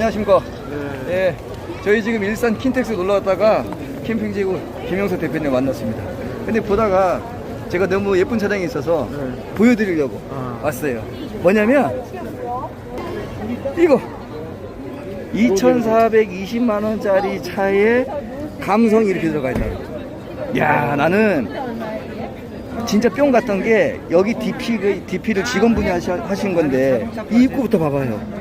안녕하십니까? 예. 저희 지금 일산 킨텍스 놀러 왔다가 캠핑 지구 김영석 대표님 만났습니다. 근데 보다가 제가 너무 예쁜 차량이 있어서 보여드리려고 아. 왔어요. 뭐냐면 이거 2,420만 원짜리 차에 감성이 이렇게 들어가 있다. 야 나는 진짜 뿅 같던 게 여기 DP, DP를 직원분이 하시, 하신 건데 이 입구부터 봐봐요.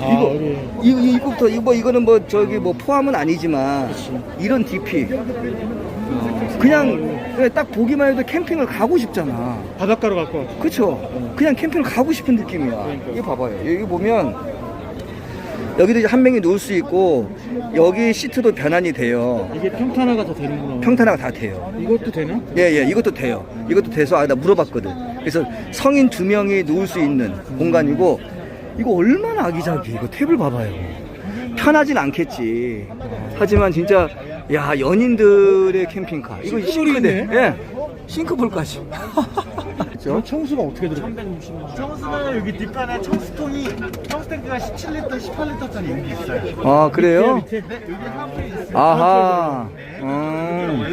아, 이거 여기. 이, 이 입구부터 이거 뭐 이거는 뭐 저기 뭐 포함은 아니지만 이런 DP 그냥 그냥 딱 보기만 해도 캠핑을 가고 싶잖아. 바닷가로 갈 것 같아. 그쵸? 그냥 캠핑을 가고 싶은 느낌이야. 이거 봐봐요. 여기 보면 여기도 이제 한 명이 누울 수 있고 여기 시트도 변환이 돼요. 이게 평탄화가 더 되는구나. 평탄화가 다 돼요. 이것도 되나? 예, 예, 이것도 돼요. 이것도 돼서, 아, 나 물어봤거든. 그래서 성인 두 명이 누울 수 있는 공간이고, 이거 얼마나 아기자기, 이거 탭을 봐봐요. 편하진 않겠지. 하지만 진짜, 야, 연인들의 캠핑카. 이거 싱크대. 예. 싱크볼까지. 저 청수가 어떻게 들어? 청수는 여기 뒷판에 청수통이 청수탱크가 17리터, 18리터짜리 여기 있어요. 아, 그래요? 밑에? 네, 여기 하부에 있어요. 아하. 음.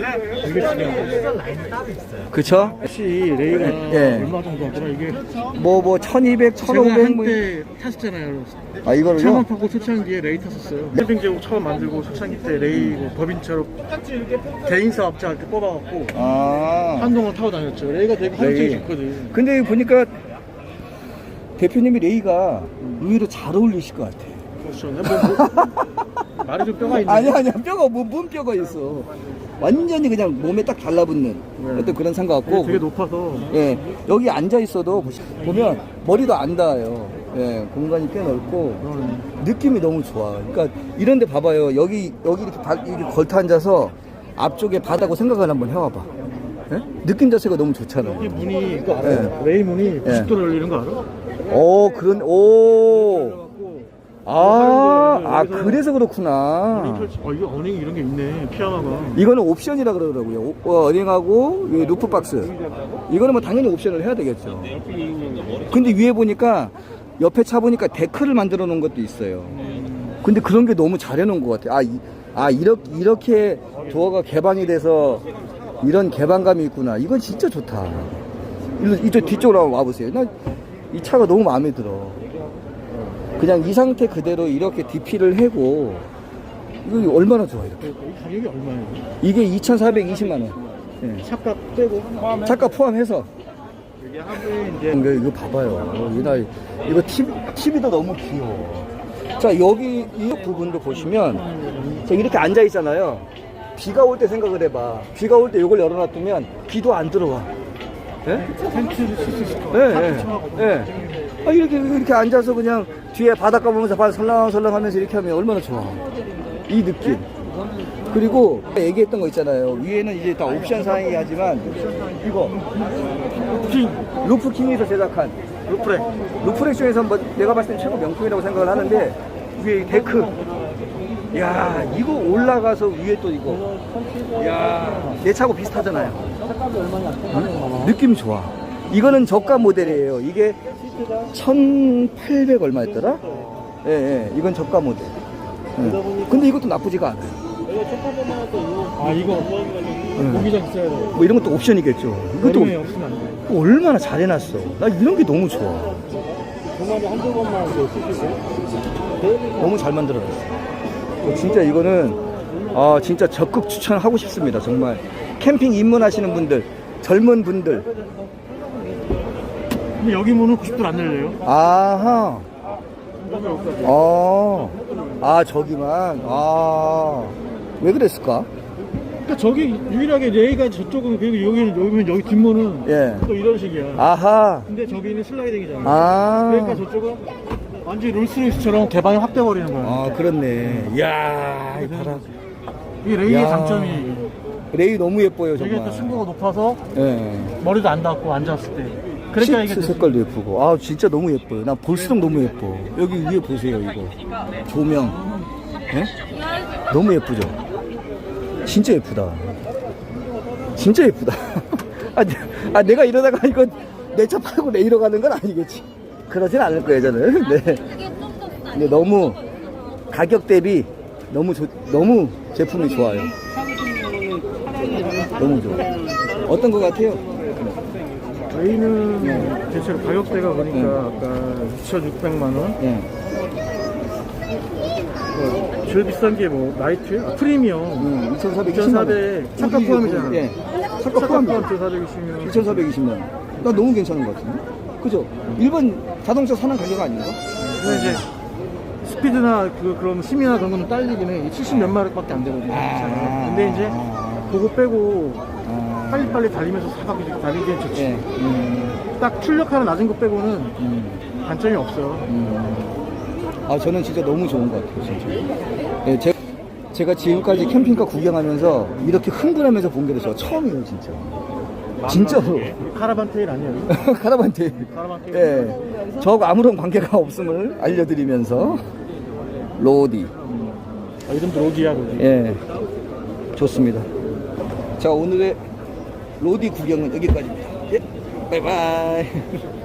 지금 라인 따로 있어요. 그쵸? 혹시 레이가 예. 얼마 정도 하더라? 이게 뭐, 뭐, 1200, 제가 1500, 뭐. 한때 탔었잖아요. 아, 이거를요? 차만 타고 초창기에 레이 탔었어요. 캠핑 제국 처음 만들고 초창기 때 레이 뭐 법인차로 개인 사업자 할때 뽑아갖고 아. 한동안 타고 다녔죠. 레이가 되게 레이. 활용성이 좋거든. 근데 보니까 대표님이 레이가 의외로 잘 어울리실 것 같아. 그렇죠. 뭐, 뭐, 말이 좀 뼈가 있네. 아니 아니야 뼈가 뭐, 뭔 뼈가 있어. 완전히 그냥 몸에 딱 달라붙는 어떤 그런 상것 같고. 되게 높아서 예 여기 앉아 있어도 보시- 보면 머리도 안 닿아요. 예 공간이 꽤 넓고 느낌이 너무 좋아. 그러니까 이런데 봐봐요. 여기 여기 이렇게, 바- 이렇게 걸터 앉아서 앞쪽에 바다고 생각을 한번 해와봐. 예? 느낌 자체가 너무 좋잖아요. 이 문이 그거 알아요? 레이 문이 90도로 열리는 거 알아? 오 그런 오. 아, 아 여기서 그래서 그렇구나. 어 이거 어닝 이런 게 있네 피아노가. 이거는 옵션이라 그러더라고요. 오- 어, 어닝하고 이 루프 박스. 이거는 뭐 당연히 옵션을 해야 되겠죠. 근데 위에 보니까 옆에 차 보니까 데크를 만들어 놓은 것도 있어요. 근데 그런 게 너무 잘 해 놓은 것 같아요. 아, 이, 아 이렇게 이렇게 도어가 개방이 돼서 이런 개방감이 있구나. 이건 진짜 좋다. 일로 이쪽 뒤쪽으로 한번 와보세요. 나 이 차가 너무 마음에 들어. 그냥 이 상태 그대로 이렇게 DP를 해고 이거 얼마나 좋아 이렇게. 이 가격이 얼마예요? 이게 2,420만 원. 예. 차값 빼고 차가 포함해서. 여기 하부에 이제 이거, 이거 봐봐요. 이날 이거 TV, TV도 너무 귀여워. 자 여기 이 부분도 보시면 자 이렇게 앉아 있잖아요. 비가 올 때 생각을 해봐. 비가 올 때 이걸 열어놔두면 비도 안 들어와. 예? 텐트를 쓸수 있을 것 예, 같아. 예, 예. 아, 이렇게, 이렇게 앉아서 그냥 뒤에 바닷가 보면서 발 설렁설렁 하면서 이렇게 하면 얼마나 좋아. 이 느낌. 그리고 얘기했던 거 있잖아요. 위에는 이제 다 옵션 사항이 하지만 이거 킹 루프킹에서 제작한 루프렉. 루프렉 중에서 뭐 내가 봤을 때 최고 명품이라고 생각을 하는데 위에 이 데크. 야, 이거 올라가서 위에 또 이거. 야, 내 차하고 비슷하잖아요. 응? 느낌이 좋아. 이거는 저가 모델이에요. 이게 1,800 얼마였더라? 예, 예. 이건 저가 모델. 예. 근데 이것도 나쁘지가 않아요. 아 이거 고기장 있어야 돼. 뭐 이런 것도 옵션이겠죠. 이것도 여름에 없으면 안 돼. 얼마나 잘 해놨어. 나 이런 게 너무 좋아. 동안에 한두 번만 이제 쓰시고 너무 잘 만들어놨어. 어, 진짜 이거는 아 진짜 적극 추천하고 싶습니다. 정말 캠핑 입문하시는 분들, 젊은 분들, 근데 여기 문은 90도로 안 열려요. 아하, 어, 아 저기만, 아 왜 그랬을까? 그러니까 저기 유일하게 레이가 저쪽은 그리고 여기는 여기면 여기 뒷문은 예, 또 이런 식이야. 아하, 근데 저기는 슬라이딩이잖아. 아, 그러니까 저쪽은 완전 히 롤스로이스처럼 개방이 확대 버리는 거야. 아 그렇네. 이야, 이 바람. 이게 레이의 야. 장점이 레이 너무 예뻐요 여기가 또 정말. 층고가 높아서 예. 머리도 안 닿고 앉았을 때. 그러니까 이게 시트 색깔도 예쁘고 아 진짜 너무 예뻐요 나 볼수록 너무 예뻐 여기 위에 보세요 이거 조명 예? 너무 예쁘죠 진짜 예쁘다 진짜 예쁘다 아, 내- 아 내가 이러다가 이거 내 차 팔고 내리러 가는 건 아니겠지 그러진 않을 거예요 저는 네. 근데 너무 가격 대비 너무 좋, 너무 제품이 좋아요. 너무 좋아. 어떤 것 같아요? 저희는 대체로 가격대가 보니까 네. 아까 2,600만 원. 예. 어, 제일 비싼 게 뭐 나이트? 아, 프리미엄. 음, 2,420만 2,400 차가 포함이잖아. 예. 차가 차가 포함 포함. 2,420면 2,420만 원. 나 너무 괜찮은 것 같은데? 그죠? 일반 자동차 사는 가격 아닌가? 근데 이제 스피드나 그 그런 심이나 그런 거는 딸리긴 해. 70 몇 마력밖에 안 되거든요. 아. 근데 이제 그거 빼고 아. 빨리빨리 달리면서 사각 이렇게 달리기엔 좋지. 예. 음, 딱 출력하는 낮은 거 빼고는 음, 단점이 없어요. 음. 아, 저는 진짜 너무 좋은 것 같아요, 진짜. 예, 제, 제가 지금까지 캠핑카 구경하면서 이렇게 흥분하면서 본 게 저 처음이에요, 진짜. 진짜로. 카라반 테일 아니에요? 카라반 테일. 카라반 테일. 예. 저하고 아무런 관계가 없음을 알려드리면서 로디. 아, 이름도 로디야, 로디. 예. 좋습니다. 자, 오늘의 로디 구경은 여기까지입니다. 예. 바이바이.